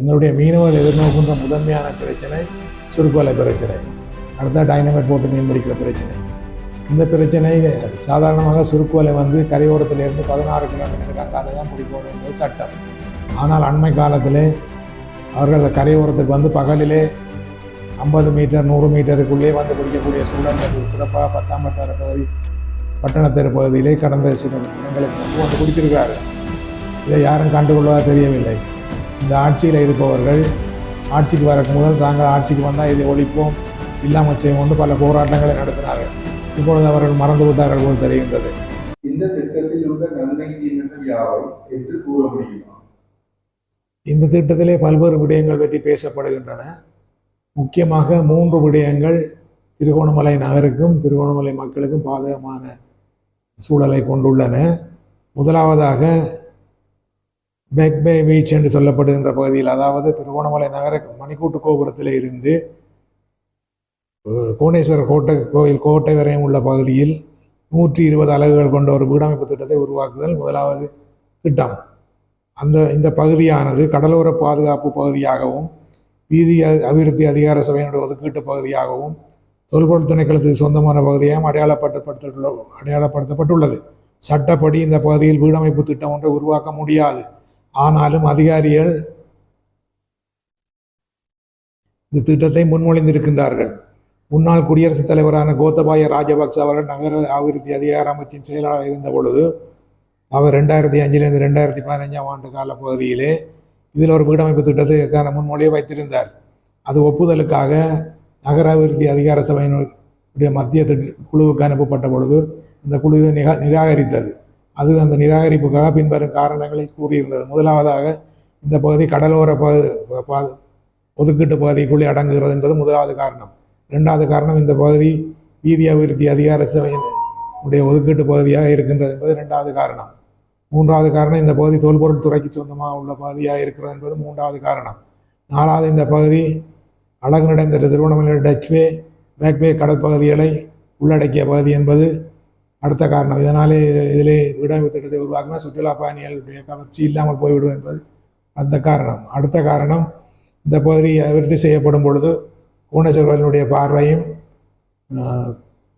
எங்களுடைய மீனவர் எதிர்நோக்கின்ற முதன்மையான பிரச்சனை சுருக்கோலை பிரச்சனை. அடுத்த டைனமைட் போட்டு மீன் பிடிக்கிற பிரச்சனை. இந்த பிரச்சனை சாதாரணமாக சுருக்கோலை வந்து கரையோரத்திலிருந்து பதினாறு கிலோமீட்டருக்கு அங்கால தான் பிடிக்கணும் என்பது சட்டம். ஆனால் அண்மை காலத்திலே அவர்கள் கரையோரத்துக்கு வந்து பகலிலே ஐம்பது மீட்டர் நூறு மீட்டருக்குள்ளே வந்து பிடிக்கக்கூடிய சூழல் சிறப்பாக பத்தாம் வட்டார பகுதி பட்டணத்தெரு பகுதியிலே கடந்த சில தினங்களுக்கு முன்பு வந்து பிடித்திருக்கிறார்கள். இதை யாரும் கண்டுகொள்வதாக தெரியவில்லை. இந்த ஆட்சியில் இருப்பவர்கள் ஆட்சிக்கு வரக்கு முதல் தாங்கள் ஆட்சிக்கு வந்தால் இதை ஒழிப்போம். இல்லாமல் செய்வோம் என்று பல போராட்டங்களை நடத்தினார்கள். இப்பொழுது அவர்கள் மறந்து விட்டார்கள் போல் தெரிகின்றது. இந்த திட்டத்தில் உள்ள நன்மை தீமைகள் யாவை என்று கூற முடியுமா? இந்த திட்டத்திலே பல்வேறு விடயங்கள் பற்றி பேசப்படுகின்றன. முக்கியமாக மூன்று விடயங்கள் திருகோணமலை நகருக்கும் திருகோணமலை மக்களுக்கும் பாதகமான சூழலை கொண்டுள்ளன. முதலாவதாக பேக் பே பீச் என்று சொல்லப்படுகின்ற பகுதியில் அதாவது திருகோணமலை நகர மணிக்கூட்டு கோபுரத்தில் இருந்து அஹ், கோணேஸ்வரர் கோட்டை கோயில் கோட்டை வரையும் உள்ள பகுதியில் நூற்றி இருபது அலகுகள் கொண்ட ஒரு வீடமைப்பு திட்டத்தை உருவாக்குதல் முதலாவது திட்டம். அந்த இந்த பகுதியானது கடலோர பாதுகாப்பு பகுதியாகவும் வீதி அபிவிருத்தி அதிகார சபையினுடைய ஒதுக்கீட்டு பகுதியாகவும் தொல்பொருள் திணைக்களத்துக்கு சொந்தமான பகுதியாகவும் அடையாளப்படுத்தப்பட்டுள்ள அடையாளப்படுத்தப்பட்டுள்ளது. சட்டப்படி இந்த பகுதியில் வீடமைப்பு திட்டம் ஒன்றை உருவாக்க முடியாது. ஆனாலும் அதிகாரிகள் இந்த திட்டத்தை முன்மொழிந்திருக்கின்றார்கள். முன்னாள் குடியரசுத் தலைவரான கோத்தபாய ராஜபக்ச அவர்கள் நகர அபிவிருத்தி அதிகார அமைச்சின் செயலாளர் இருந்த பொழுது அவர் ரெண்டாயிரத்தி அஞ்சிலிருந்து ரெண்டாயிரத்தி பதினஞ்சாம் ஆண்டு கால பகுதியிலே இதில் ஒரு வீடமைப்பு திட்டத்துக்கான முன்மொழியை வைத்திருந்தார். அது ஒப்புதலுக்காக நகர அபிவிருத்தி அதிகார சபையினுடைய மத்திய திட்ட குழுவுக்கு அனுப்பப்பட்ட பொழுது இந்த குழுவை நிகா நிராகரித்தது. அது அந்த நிராகரிப்புக்காக பின்வரும் காரணங்களை கூறியிருந்தது. முதலாவதாக இந்த பகுதி கடலோர பகு பா- ஒதுக்கீட்டு பகுதிக்குள்ளே அடங்குகிறது என்பது முதலாவது காரணம். இரண்டாவது காரணம் இந்த பகுதி வீதி அபிவிருத்தி அதிகார சபையின் உடைய ஒதுக்கீட்டு பகுதியாக இருக்கின்றது என்பது இரண்டாவது காரணம். மூன்றாவது காரணம் இந்த பகுதி தொல்பொருள் துறைக்கு சொந்தமாக உள்ள பகுதியாக இருக்கிறது என்பது மூன்றாவது காரணம். நாலாவது இந்த பகுதி அழகு நிறைந்த திருவண்ணாமலை டச்வே பேக்வே கடற்பகுதிகளை உள்ளடக்கிய பகுதி என்பது அடுத்த காரணம். இதனாலே இதிலே வீடமைப்பு திட்டத்தை உருவாக்கினா சுற்றுலா பயணிகளுடைய கவர்ச்சி இல்லாமல் போய்விடும் என்பது அந்த காரணம். அடுத்த காரணம் இந்த பகுதி அபிவிருத்தி செய்யப்படும் பொழுது கோணேஸ்வரனுடைய பார்வையும்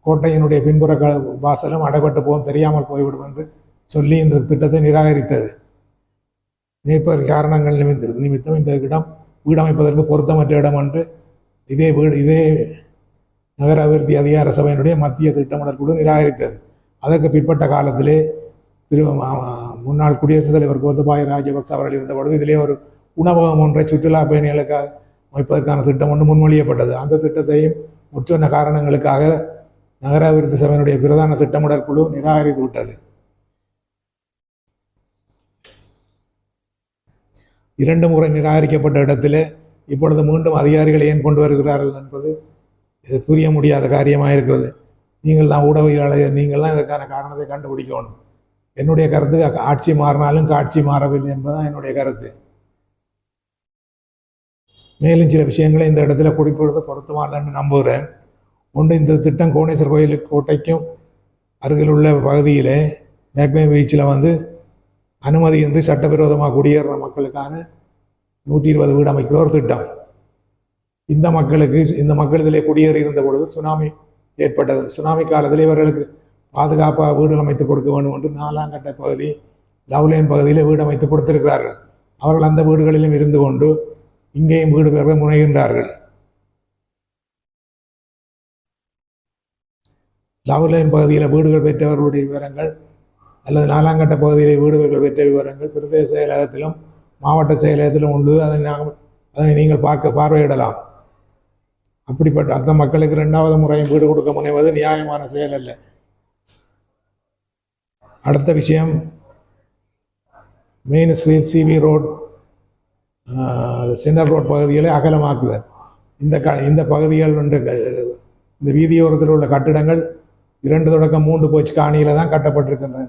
கோட்டையினுடைய பின்புற க வாசலும் அடைபட்டு போகும் தெரியாமல் போய்விடும் என்று சொல்லி இந்த திட்டத்தை நிராகரித்தது. மேற்பர் காரணங்கள் நிமித்த நிமித்தம் இந்த இடம் வீடமைப்பதற்கு பொருத்தமற்ற இடம் என்று இதே வீடு இதே நகர அபிவிருத்தி அதிகார சபையினுடைய மத்திய திட்டமிடல் குழு நிராகரித்தது. அதற்கு பிற்பட்ட காலத்திலே திரு முன்னாள் குடியரசுத் தலைவர் கோத்தபாய ராஜபக்ச அவர்கள் இருந்த பொழுது இதிலே ஒரு உணவகம் ஒன்றை சுற்றுலா பயணிகளுக்காக அமைப்பதற்கான திட்டம் ஒன்று முன்மொழியப்பட்டது. அந்த திட்டத்தையும் முற்சொன்ன காரணங்களுக்காக நகராபிவிருத்தி சபையினுடைய பிரதான திட்டமிடல் குழு நிராகரித்து விட்டது. இரண்டு முறை நிராகரிக்கப்பட்ட இடத்திலே இப்பொழுது மீண்டும் அதிகாரிகளை ஏன் கொண்டு வருகிறார்கள் என்பது இது புரிய முடியாத காரியமாக இருக்கிறது நீங்கள் தான் ஊடகவியலாளர் நீங்கள் தான் இதற்கான காரணத்தை கண்டுபிடிக்கணும். என்னுடைய கருத்து ஆட்சி மாறினாலும் காட்சி மாறவில்லை என்பதுதான் என்னுடைய கருத்து. மேலும் சில விஷயங்களை இந்த இடத்துல குறிப்பிடுவது பொருத்தமானதுன்னு நம்புகிறேன். ஒன்று இந்த திட்டம் கோணேஸ்வர் கோயில் கோட்டைக்கும் அருகில் உள்ள பகுதியிலே மேக்மே பீச்சில் வந்து அனுமதியின்றி சட்டவிரோதமாக குடியேறுற மக்களுக்கான நூற்றி இருபது வீடு அமைக்கிற ஒரு திட்டம். இந்த மக்களுக்கு இந்த மக்கள் இதிலே குடியேறி இருந்த பொழுது சுனாமி ஏற்பட்டது. சுனாமி காலத்தில் இவர்களுக்கு பாதுகாப்பாக வீடு அமைத்து கொடுக்க வேண்டும் என்று நாலாங்கட்ட பகுதி லவ்லேன் பகுதியில் வீடு அமைத்து கொடுத்திருக்கிறார்கள். அவர்கள் அந்த வீடுகளிலும் இருந்து கொண்டு இங்கேயும் வீடு பெற முனைகின்றார்கள். லவ்லேன் பகுதியில் வீடுகள் பெற்றவர்களுடைய விவரங்கள் அல்லது நாலாங்கட்ட பகுதியில் வீடுகள் பெற்ற விவரங்கள் பிரதேச செயலகத்திலும் மாவட்ட செயலகத்திலும் உள்ளது அதை நாங்கள் அதனை நீங்கள் பார்க்க பார்வையிடலாம். அப்படிப்பட்ட அந்த மக்களுக்கு ரெண்டாவது முறையும் வீடு கொடுக்க முனைவது நியாயமான செயல் அல்ல. அடுத்த விஷயம் main street CV road central road பகுதிகளை அகலமாக்குதல். இந்த க இந்த பகுதிகள் வந்து இந்த வீதியோரத்தில் உள்ள கட்டிடங்கள் இரண்டு தொடக்கம் மூன்று போச்சு காணியில் தான் கட்டப்பட்டிருக்கின்றன.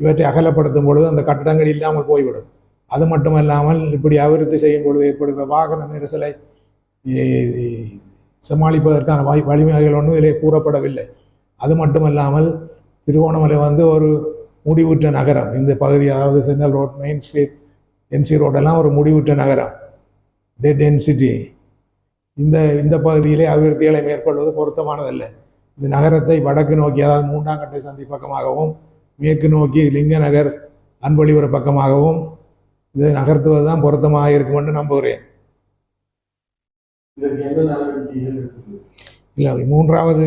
இவற்றை அகலப்படுத்தும் பொழுது அந்த கட்டிடங்கள் இல்லாமல் போய்விடும். அது மட்டுமல்லாமல் இப்படி அபிவிருத்தி செய்யும் பொழுது ஏற்படுகிற வாகன நெரிசலை சமாளிப்பதற்கான வாய் வழிமுறைகள் ஒன்றும் இதிலே கூறப்படவில்லை. அது மட்டுமல்லாமல் திருவோணமலை வந்து ஒரு முடிவுற்ற நகரம். இந்த பகுதி அதாவது சென்னல் ரோட் மெயின் ஸ்ட்ரீட் என்சி ரோடெல்லாம் ஒரு முடிவுற்ற நகரம். டெட் டென்சிட்டி இந்த இந்த பகுதியிலே அபிவிருத்திகளை மேற்கொள்வது பொருத்தமானதல்ல. இந்த நகரத்தை வடக்கு நோக்கி அதாவது மூன்றாம் கட்டை சந்தி பக்கமாகவும் மேற்கு நோக்கி லிங்க நகர் அன்பொழிபுர பக்கமாகவும் இதை நகர்த்துவது தான் பொருத்தமாக இருக்கும் என்று நம்புகிறேன் இதற்கு என்ன நடவடிக்கைகள் இருக்குது இல்லை மூன்றாவது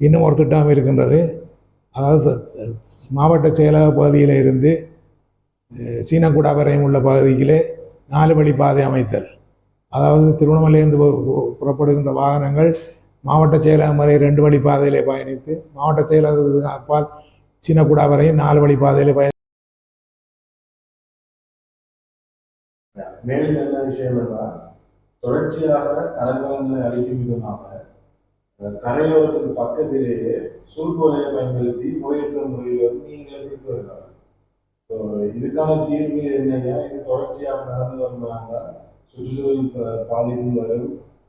இன்னும் ஒரு திட்டம் இருக்கின்றது. அதாவது மாவட்ட செயலக பகுதியில் இருந்து சீனக்குடா வரையும் உள்ள பகுதியிலே நாலு வழி பாதை அமைத்தல். அதாவது திருவண்ணாமலையிலிருந்து புறப்படுகின்ற வாகனங்கள் மாவட்ட செயலகம் வரை ரெண்டு வழி பாதையிலே பயணித்து மாவட்ட செயலகத்துக்கு அப்பால் சீனக்குடா வரையும் நாலு வழி பாதையிலே பயணி மேலும் என்ன விஷயம் என்றால் தொடர்ச்சியாக கடற்கலங்களை அழிக்கும் விதமாக அஹ், கரையோரத்துக்கு பக்கத்திலேயே சூழ்கோலையை பயன்படுத்தி முறையற்ற முறையில் வந்து நீங்களே பிடித்து வருகிறார்கள். ஸோ இதுக்கான தீர்வு என்னையா இது தொடர்ச்சியாக நடந்து வந்தால் சுற்றுச்சூழல் ப- பாதிப்பும் வரும்.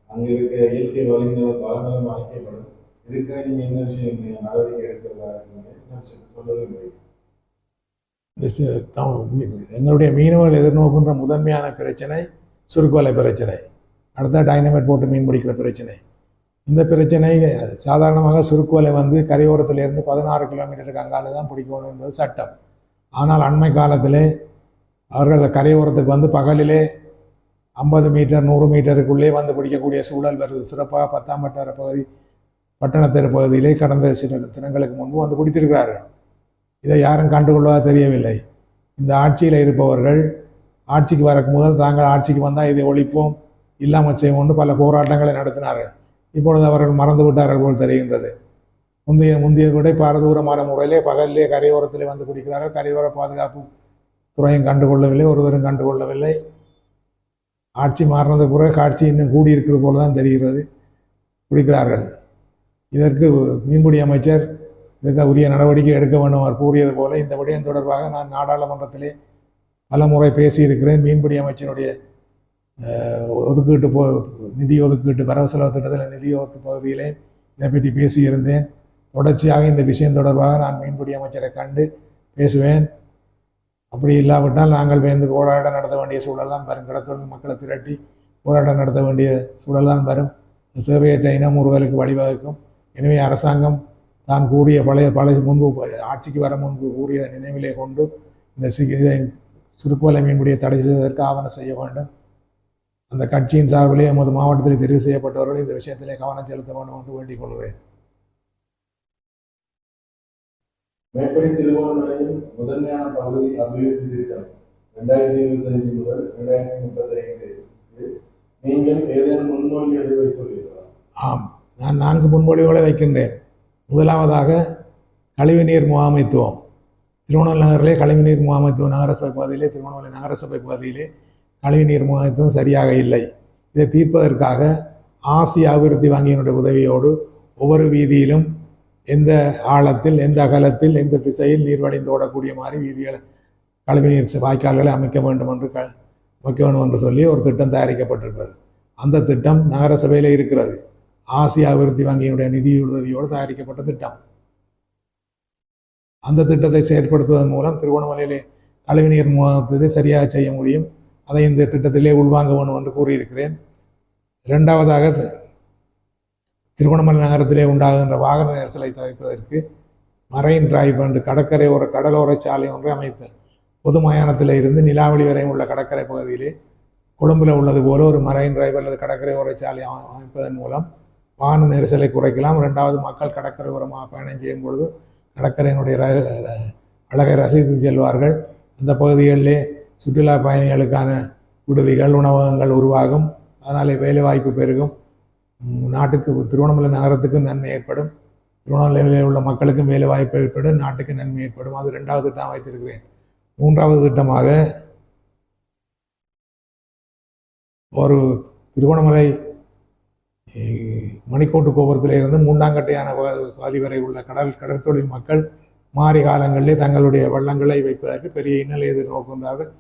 அங்கே இருக்க இயற்கை வளங்கள் வளங்களும் அழைக்கப்படும் இதுக்காக நீங்க என்ன விஷயம் நடவடிக்கை எடுக்கிறதா இருக்கீங்க? என்ன விஷயம்? சொல்லவே இல்லை என்னுடைய மீனவர்கள் எதிர்நோக்கின்ற முதன்மையான பிரச்சனை சுருக்கோலை பிரச்சனை. அடுத்த டைனமேட் போட்டு மீன் பிடிக்கிற பிரச்சனை. இந்த பிரச்சனை சாதாரணமாக சுருக்கோலை வந்து கரையோரத்திலேருந்து பதினாறு கிலோமீட்டருக்கு அங்கால தான் பிடிக்கணும் என்பது சட்டம். ஆனால் அண்மை காலத்திலே அவர்கள் கரையோரத்துக்கு வந்து பகலிலே ஐம்பது மீட்டர் நூறு மீட்டருக்குள்ளே வந்து பிடிக்கக்கூடிய சூழல் வருது. சிறப்பாக பத்தாம் வட்டார பகுதி பட்டணத்தெரு பகுதியிலே கடந்த சில தினங்களுக்கு முன்பு வந்து பிடித்திருக்கிறார்கள். இதை யாரும் கண்டுகொள்வதாக தெரியவில்லை. இந்த ஆட்சியில் இருப்பவர்கள் ஆட்சிக்கு வரக்கு முதல் தாங்கள் ஆட்சிக்கு வந்தால் இதை ஒழிப்போம். இல்லாமல் செய்வோம்னு பல போராட்டங்களை நடத்தினார் இப்பொழுது அவர்கள் மறந்து விட்டார்கள் போல் தெரிகின்றது. முந்தைய முந்தைய கூட பாரதூரமான முறையிலே பகலிலே கரையோரத்தில் வந்து குடிக்கிறார்கள். கரையோர பாதுகாப்பு துறையும் கண்டுகொள்ளவில்லை ஒருவரும் கண்டுகொள்ளவில்லை. ஆட்சி மாறினது பிறகு காட்சி இன்னும் கூடியிருக்கிறது போல தான் தெரிகிறது. குடிக்கிறார்கள். இதற்கு மீன்பிடி அமைச்சர் இதுக்கு உரிய நடவடிக்கை எடுக்க வேண்டும். அவர் கூறியது போல இந்த விடயம் தொடர்பாக நான் நாடாளுமன்றத்திலே பல முறை பேசியிருக்கிறேன். மீன்பிடி அமைச்சருடைய ஒதுக்கீட்டு போ நிதி ஒதுக்கீட்டு வரவு செலவு திட்டத்தில் நிதி ஒதுக்கு பகுதியிலே இதை பற்றி பேசியிருந்தேன். தொடர்ச்சியாக இந்த விஷயம் தொடர்பாக நான் மீன்பிடி அமைச்சரை கண்டு பேசுவேன். அப்படி இல்லாவிட்டால் நாங்கள் வந்து போராட்டம் நடத்த வேண்டிய சூழலாம் வரும். கடத்தொழில் மக்களை திரட்டி போராட்டம் நடத்த வேண்டிய சூழலாம் தான் வரும். தேவையற்ற இனமுறுதலுக்கு வழிவகுக்கும். எனவே அரசாங்கம் தான் கூறிய பழைய பழைய முன்பு ஆட்சிக்கு வர முன்பு கூறிய நினைவிலே கொண்டு இந்த சி- இதை சுருக்கோலை மீன்பிடியை தடை செய்வதற்கு ஆவணம் செய்ய வேண்டும். அந்த கட்சியின் சார்பிலே எமது மாவட்டத்தில் தெரிவு செய்யப்பட்டவர்கள் இந்த விஷயத்திலே கவனம் செலுத்த வேண்டும் என்று வேண்டிக் கொள்கிறேன். மேற்படி திருவோணமலையின் முதன்மையான பகுதி அபிவிருத்தி திட்டம் ரெண்டாயிரத்தி இருபத்தஞ்சு முதல் ரெண்டாயிரத்தி முப்பத்தைந்து நீங்கள் ஏதேனும் முன்மொழி எது வைத்துள்ளீர்களா? ஆம் நான் நான்கு முன்மொழிவுகளை வைக்கின்றேன். முதலாவதாக கழிவுநீர் முகாமைத்துவம். திருவண்ணாமலை நகரிலே கழிவுநீர் முகாமைத்துவம் நகரசபை பகுதியிலே திருவண்ணாமலை நகரசபை கழிவு கழிவுநீர் முகத்தும் சரியாக இல்லை. இதை தீர்ப்பதற்காக ஆசிய அபிவிருத்தி வங்கியினுடைய உதவியோடு ஒவ்வொரு வீதியிலும் எந்த ஆழத்தில் எந்த அகலத்தில் எந்த திசையில் நீர் வடிந்து ஓடக்கூடிய மாதிரி வீதிகளை கழிவுநீர் வாய்க்கால்களை அமைக்க வேண்டும் என்று க அமைக்க வேண்டும் என்று சொல்லி ஒரு திட்டம் தயாரிக்கப்பட்டிருக்கிறது. அந்த திட்டம் நகரசபையில் இருக்கிறது. ஆசிய அபிவிருத்தி வங்கியினுடைய நிதி உதவியோடு தயாரிக்கப்பட்ட திட்டம். அந்த திட்டத்தை செயற்படுத்துவதன் மூலம் திருவண்ணாமலையிலே கழிவுநீர் முகத்தை சரியாக செய்ய முடியும். அதை இந்த திட்டத்திலே உள்வாங்க வேணும் என்று கூறியிருக்கிறேன். இரண்டாவதாக தி- திருவண்ணாமலை நகரத்திலே உண்டாகின்ற வாகன நெரிசலை தவிர்ப்பதற்கு மரைன் டிரைவ் என்று கடற்கரை ஒரு கடலோர சாலை ஒன்றை அமைத்த பொது மயானத்தில் இருந்து நிலாவளி வரையும் உள்ள கடற்கரை பகுதியிலே கொழும்பில் உள்ளது போல ஒரு மரைன் டிரைவ் அல்லது கடற்கரை ஓர சாலை அமைப்பதன் மூலம் வாகன நெரிசலை குறைக்கலாம். ரெண்டாவது மக்கள் கடற்கரை ஓரமாக பயணம் செய்யும் பொழுது கடற்கரையினுடைய அழகை ரசித்து செல்வார்கள். அந்த பகுதிகளிலே சுற்றுலா பயணிகளுக்கான விடுதிகள் உணவகங்கள் உருவாகும். அதனாலே வேலைவாய்ப்பு பெருகும். நாட்டுக்கு திருவண்ணாமலை நகரத்துக்கும் நன்மை ஏற்படும். திருவண்ணாமலையில் உள்ள மக்களுக்கும் வேலைவாய்ப்பு ஏற்படும். நாட்டுக்கு நன்மை ஏற்படும். அது ரெண்டாவது திட்டம் வைத்திருக்கிறேன் மூன்றாவது திட்டமாக ஒரு திருவண்ணாமலை மணிக்கோட்டு கோபுரத்தில் இருந்து மூண்டாங்கட்டையான வரை உள்ள கடல் கடற்தொழில் மக்கள் மாறி காலங்களிலே தங்களுடைய வள்ளங்களை வைப்பதற்கு பெரிய இன்னலை எதிர்நோக்குகின்றார்கள்.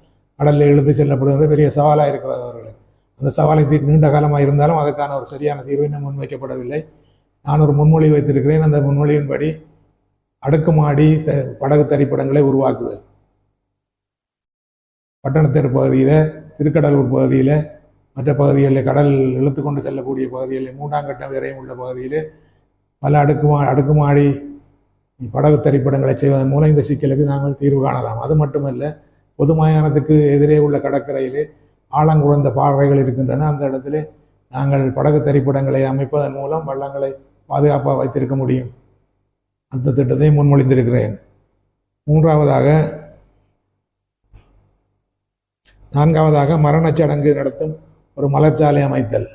கடலில் இழுத்து செல்லப்படுவது பெரிய சவாலாக இருக்கிறது அவர்களுக்கு. அந்த சவாலை தீர் நீண்ட காலமாக இருந்தாலும் அதற்கான ஒரு சரியான தீர்வு இன்னும் முன்வைக்கப்படவில்லை. நான் ஒரு முன்மொழி வைத்திருக்கிறேன். அந்த முன்மொழியின்படி அடுக்குமாடி த படகு தரிப்படங்களை உருவாக்குதல் பட்டணத்தேர் பகுதியில் திருக்கடலூர் பகுதியில் மற்ற பகுதிகளில் கடல் இழுத்து கொண்டு செல்லக்கூடிய பகுதிகளில் மூன்றாம் கட்டம் வரையும் உள்ள பகுதியில் பல அடுக்குமா அடுக்குமாடி படகு திரைப்படங்களை செய்வதன் மூலம் இந்த சிக்கலுக்கு நாங்கள் தீர்வு காணலாம். அது மட்டுமல்ல பொதுமயானத்துக்கு எதிரே உள்ள கடற்கரையிலே ஆழங்குழந்த பாறைகள் இருக்கின்றன. அந்த இடத்துல நாங்கள் படகு திரைப்படங்களை அமைப்பதன் மூலம் வள்ளங்களை பாதுகாப்பாக வைத்திருக்க முடியும். அந்த திட்டத்தை முன்மொழிந்திருக்கிறேன். மூன்றாவதாக நான்காவதாக மரணச் சடங்கு நடத்தும் ஒரு மலர்ச்சாலை அமைத்தல்.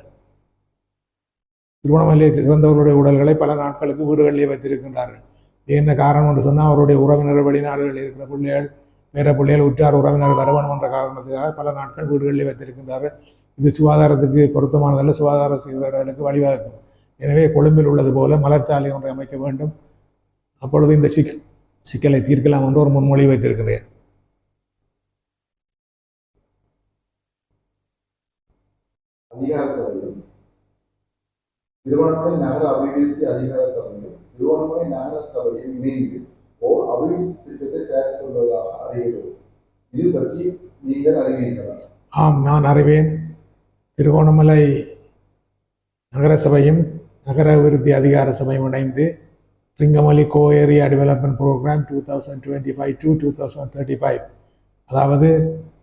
திருவண்ணாமலையை சிறந்தவர்களுடைய உடல்களை பல நாட்களுக்கு வீடுகளிலே வைத்திருக்கின்றார்கள். என்ன காரணம் என்று சொன்னால் அவருடைய உறவினர்கள் வெளிநாடுகளில் இருக்கிற பிள்ளைகள் பேர பிள்ளைகள் உற்றார் உறவினர்கள் வரவேணும் என்ற காரணத்துக்காக பல நாட்கள் வீடுகளிலே வைத்திருக்கின்றார்கள். இது சுகாதாரத்துக்கு பொருத்தமானதல்ல. சுகாதார சீர்கேடுகளுக்கு வழிவகுக்கும். எனவே கொழும்பில் உள்ளது போல மலர்ச்சாலை ஒன்றை அமைக்க வேண்டும். அப்பொழுது இந்த சிக் சிக்கலை தீர்க்கலாம் என்று ஒரு முன்மொழி வைத்திருக்கிறேன். அதிகார சபையும் திருவண்ணாமலை நகர அபிவிருத்தி அதிகார சபையும் திருவண்ணாமலை நகர சபையும் இணைந்து ஓர் அபிவிருத்தி திட்டத்தை தயாரித்துள்ளதாக அறிகிறோம் இது பற்றி நீங்கள் அறிவீர்களா? ஆம் நான் அறிவேன். திருகோணமலை நகரசபையும் நகர அபிவிருத்தி அதிகார சபையும் இணைந்து ரிங்கமலி கோ area development programme two thousand twenty five to two thousand thirty five அதாவது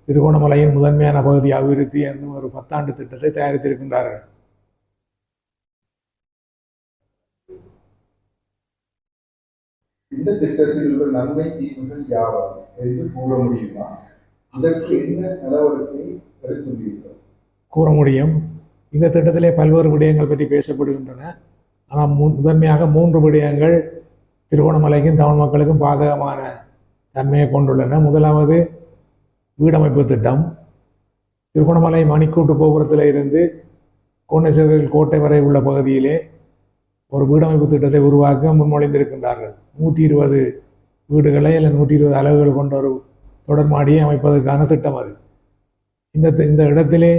திருகோணமலையின் முதன்மையான பகுதி அபிவிருத்தி என்னும் ஒரு பத்தாண்டு திட்டத்தை தயாரித்திருக்கின்றார்கள். இந்த திட்டத்தில் உள்ள நன்மை தீமைகள் யாவை என்று கூற முடியுமா? இதற்கு என்ன நடவடிக்கை எடுத்துள்ளீர்கள்? கூற முடியும். இந்த திட்டத்திலே பல்வேறு விடயங்கள் பற்றி பேசப்படுகின்றன. ஆனால் மு முதன்மையாக மூன்று விடயங்கள் திருகோணமலைக்கும் தமிழ் மக்களுக்கும் பாதகமான தன்மையை கொண்டுள்ளன. முதலாவது வீடமைப்பு திட்டம். திருகோணமலை மணிக்கூட்டு கோபுரத்தில் இருந்து கோணேஸ்வரர்கள் கோட்டை வரை உள்ள பகுதியிலே ஒரு வீடமைப்பு திட்டத்தை உருவாக்க முன்மொழிந்திருக்கின்றார்கள். நூற்றி இருபது வீடுகளை அல்ல நூற்றி இருபது அலகுகள் கொண்ட ஒரு தொடர்மாடியை அமைப்பதற்கான திட்டம் அது. இந்த இந்த இடத்திலே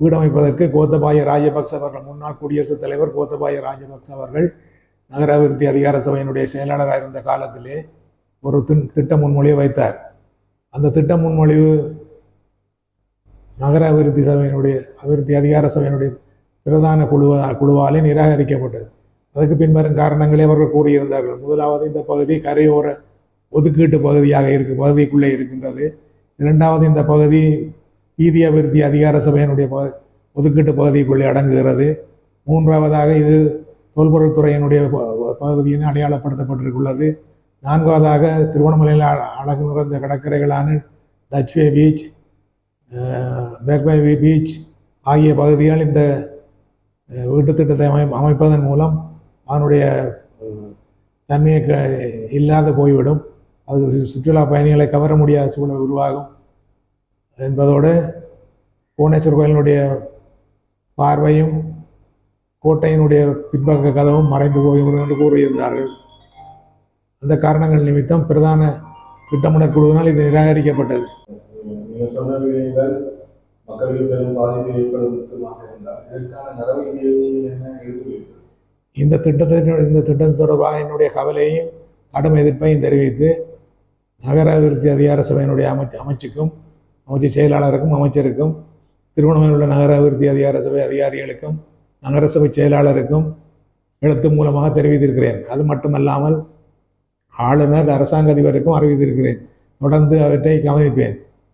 வீடமைப்பதற்கு கோத்தபாய ராஜபக்ச அவர்கள் முன்னாள் குடியரசுத் தலைவர் கோத்தபாய ராஜபக்ச அவர்கள் நகர அபிவிருத்தி அதிகார சபையினுடைய செயலாளராக இருந்த காலத்திலே ஒரு தின் திட்ட முன்மொழியை வைத்தார். அந்த திட்ட முன்மொழிவு நகர அபிவிருத்தி சபையினுடைய அபிவிருத்தி அதிகார சபையினுடைய பிரதான குழு குழுவாலே நிராகரிக்கப்பட்டது. அதுக்கு பின்வரும் காரணங்களை அவர்கள் கூறியிருந்தார்கள். முதலாவது இந்த பகுதி கரையோர ஒதுக்கீட்டு பகுதியாக இருக்கு பகுதிக்குள்ளே இருக்கின்றது. இரண்டாவது இந்த பகுதி வீதி அபிவிருத்தி அதிகார சபையினுடைய ப ஒதுக்கீட்டு பகுதிக்குள்ளே அடங்குகிறது. மூன்றாவதாக இது தொல்பொருள் துறையினுடைய ப- பகுதியின் அடையாளப்படுத்தப்பட்டிருக்குள்ளது நான்காவதாக திருவண்ணாமலையில் அ- அழகு நிறைந்த கடற்கரைகளான டச்வே பீச் பேக்பை பீச் ஆகிய பகுதிகள் இந்த வீட்டுத்திட்டத்தை திட்டத்தை அமை அமைப்பதன் மூலம் அதனுடைய தன்மையை க இல்லாத போய்விடும். அது சுற்றுலா பயணிகளை கவர முடியாத சூழல் உருவாகும். என்பதோடு புவனேஸ்வர் கோயிலினுடைய பார்வையும் கோட்டையினுடைய பின்பக்க கதவும் மறைந்து போய்விடும் என்று கூறியிருந்தார்கள். அந்த காரணங்கள் நிமித்தம் பிரதான திட்டமிடல் குழுவினால் இது நிராகரிக்கப்பட்டது. சொன்ன விடயங்கள் மக்களுக்கு பெரும் பாதிப்பை ஏற்படுத்துமாக இருந்தால் இதற்கான நடவடிக்கைகள் என்ன எடுத்துள்ளீர்கள் இந்த திட்டத்தினுடைய இந்த திட்டம் தொடர்பாக என்னுடைய கவலையையும் கடும் எதிர்ப்பையும் தெரிவித்து நகர அபிவிருத்தி அதிகார சபையினுடைய அமைச்சு அமைச்சுக்கும் அமைச்சு செயலாளருக்கும் அமைச்சருக்கும் திருவண்ணாமலையில் உள்ள நகர அபிவிருத்தி அதிகார சபை அதிகாரிகளுக்கும் நகரசபை செயலாளருக்கும் எழுத்து மூலமாக தெரிவித்திருக்கிறேன். அது மட்டுமல்லாமல் ஆளுநர் அரசாங்க அதிபருக்கும் அறிவித்திருக்கிறேன். தொடர்ந்து அவற்றை கவனிப்பேன்.